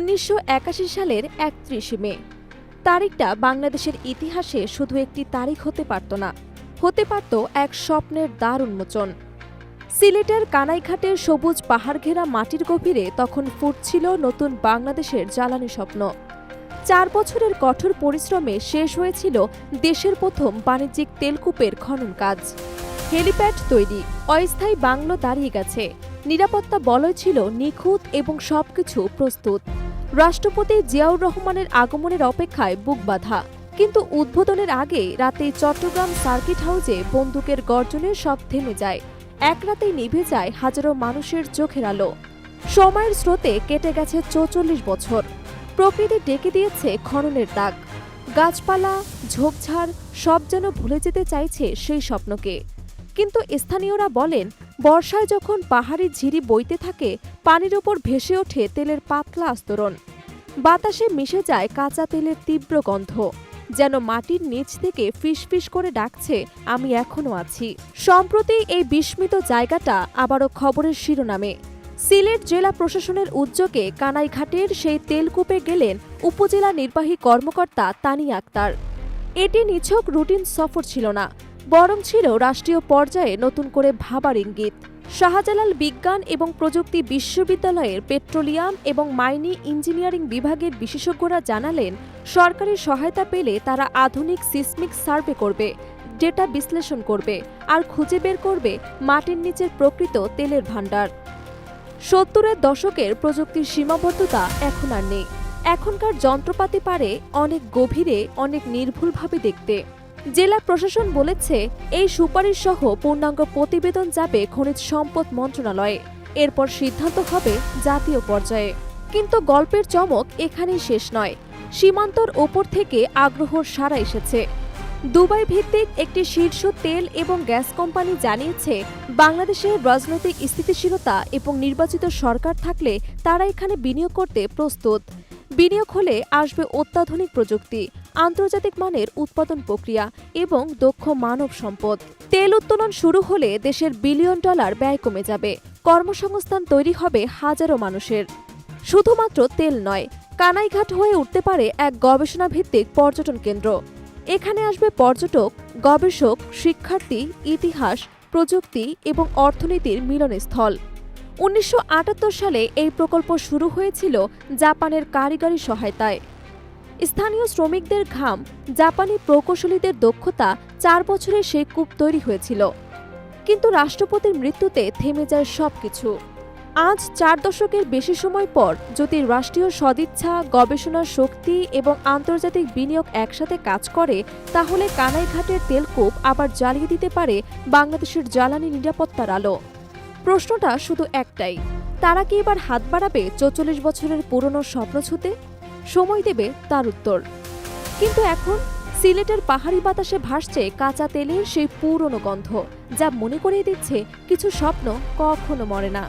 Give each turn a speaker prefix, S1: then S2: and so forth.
S1: উনিশশো একাশি সালের একত্রিশে মে। তারিখটা বাংলাদেশের ইতিহাসে শুধু একটি তারিখ হতে পারত না, হতে পারত এক স্বপ্নের দ্বার উন্মোচন সিলেটের কানাইঘাটের সবুজ পাহাড় ঘেরা মাটির গভীরে তখন ফুটছিল নতুন বাংলাদেশের জ্বালানি স্বপ্ন। চার বছরের কঠোর পরিশ্রমে শেষ হয়েছিল দেশের প্রথম বাণিজ্যিক তেলকূপের খনন কাজ। হেলিপ্যাড তৈরি, অস্থায়ী বাংলো দাঁড়িয়ে গেছে, নিরাপত্তা বলয় ছিল নিখুঁত এবং সবকিছু প্রস্তুত। রাষ্ট্রপতি জিয়াউর রহমানের আগমনের অপেক্ষায় বুক বাঁধা। কিন্তু উদ্বোধনের আগে রাতে চট্টগ্রাম সার্কিট হাউসে বন্দুকের গর্জনে সব থেমে যায়। এক রাতেই নিভে যায় হাজারো মানুষের চোখের আলো। সময়ের স্রোতে কেটে গেছে চৌচল্লিশ বছর। প্রকৃতি ডেকে দিয়েছে খননের দাগ। গাছপালা, ঝোপঝাড় সব যেন ভুলে যেতে চাইছে সেই স্বপ্নকে। কিন্তু স্থানীয়রা বলেন বর্ষায় যখন পাহাড়ি ঝিরি বইতে থাকে, পানির ওপর ভেসে ওঠে তেলের পাতলা আস্তরণ। বাতাসে মিশে যায় কাঁচা তেলের তীব্র গন্ধ। যেন মাটির নিচ থেকে ফিসফিস করে ডাকছে, আমি এখনও আছি। সম্প্রতি এই বিস্মিত জায়গাটা আবারও খবরের শিরোনামে। সিলেট জেলা প্রশাসনের উদ্যোগে কানাইঘাটের সেই তেলকূপে গেলেন উপজেলা নির্বাহী কর্মকর্তা তানি আক্তার। এটি নিছক রুটিন সফর ছিল না। বরং ছিল রাষ্ট্রীয় পর্যায়ে নতুন করে ভাবার ইঙ্গিত। শাহজালাল বিজ্ঞান এবং প্রযুক্তি বিশ্ববিদ্যালয়ের পেট্রোলিয়াম এবং মাইনি ইঞ্জিনিয়ারিং বিভাগের বিশেষজ্ঞরা জানালেন সরকারি সহায়তা পেলে তারা আধুনিক সিসমিক সার্ভে করবে, ডেটা বিশ্লেষণ করবে, আর খুঁজে বের করবে মাটির নিচের প্রকৃত তেলের ভাণ্ডার। সত্তরের দশকের প্রযুক্তির সীমাবদ্ধতা এখন আর নেই। এখনকার যন্ত্রপাতি পারে অনেক গভীরে, অনেক নির্ভুলভাবে দেখতে। জেলা প্রশাসন বলেছে, এই সুপারিশ সহ পূর্ণাঙ্গ প্রতিবেদন যাবে খনিজ সম্পদ মন্ত্রণালয়ে। এরপর সিদ্ধান্ত হবে জাতীয় পর্যায়ে। কিন্তু গল্পের চমক এখানেই শেষ নয়। সীমান্তর ওপর থেকে আগ্রহর সারা এসেছে। দুবাই ভিত্তিক একটি শীর্ষ তেল এবং গ্যাস কোম্পানি জানিয়েছে, বাংলাদেশের রাজনৈতিক স্থিতিশীলতা এবং নির্বাচিত সরকার থাকলে তারা এখানে বিনিয়োগ করতে প্রস্তুত। বিনিয়োগ হলে আসবে অত্যাধুনিক প্রযুক্তি। আন্তর্জাতিক মানের উৎপাদন প্রক্রিয়া এবং দক্ষ মানব সম্পদ। তেল উত্তোলন শুরু হলে দেশের বিলিয়ন ডলার ব্যয় কমে যাবে। কর্মসংস্থান তৈরি হবে হাজারো মানুষের। শুধুমাত্র তেল নয়, কানাইঘাট হয়ে উঠতে পারে এক গবেষণা ভিত্তিক পর্যটন কেন্দ্র। এখানে আসবে পর্যটক, গবেষক, শিক্ষার্থী, ইতিহাস, প্রযুক্তি এবং অর্থনীতির মিলনস্থল। উনিশশো আটাত্তর সালে এই প্রকল্প শুরু হয়েছিল জাপানের কারিগরি সহায়তায়। স্থানীয় শ্রমিকদের ঘাম, জাপানি প্রকৌশলীদের দক্ষতা চার বছরে সেই কূপ তৈরি হয়েছিল। কিন্তু রাষ্ট্রপতির মৃত্যুতে থেমে যায় সবকিছু। আজ চার দশকের বেশি সময় পর যদি রাষ্ট্রীয় সদিচ্ছা, গবেষণার শক্তি এবং আন্তর্জাতিক বিনিয়োগ একসাথে কাজ করে, তাহলে কানাইঘাটের তেলকূপ আবার জ্বালিয়ে দিতে পারে বাংলাদেশের জ্বালানি নিরাপত্তার আলো। প্রশ্নটা শুধু একটাই, তারা কি এবার হাত বাড়াবে চৌচল্লিশ বছরের পুরনো স্বপ্ন ছুতে? সময় দেবে তার উত্তর। কিন্তু এখন সিলেটের পাহাড়ি বাতাসে ভাসছে কাঁচা তেলের সেই পুরনো গন্ধ, যা মনে করিয়ে দিচ্ছে কিছু স্বপ্ন কখনো মরে না।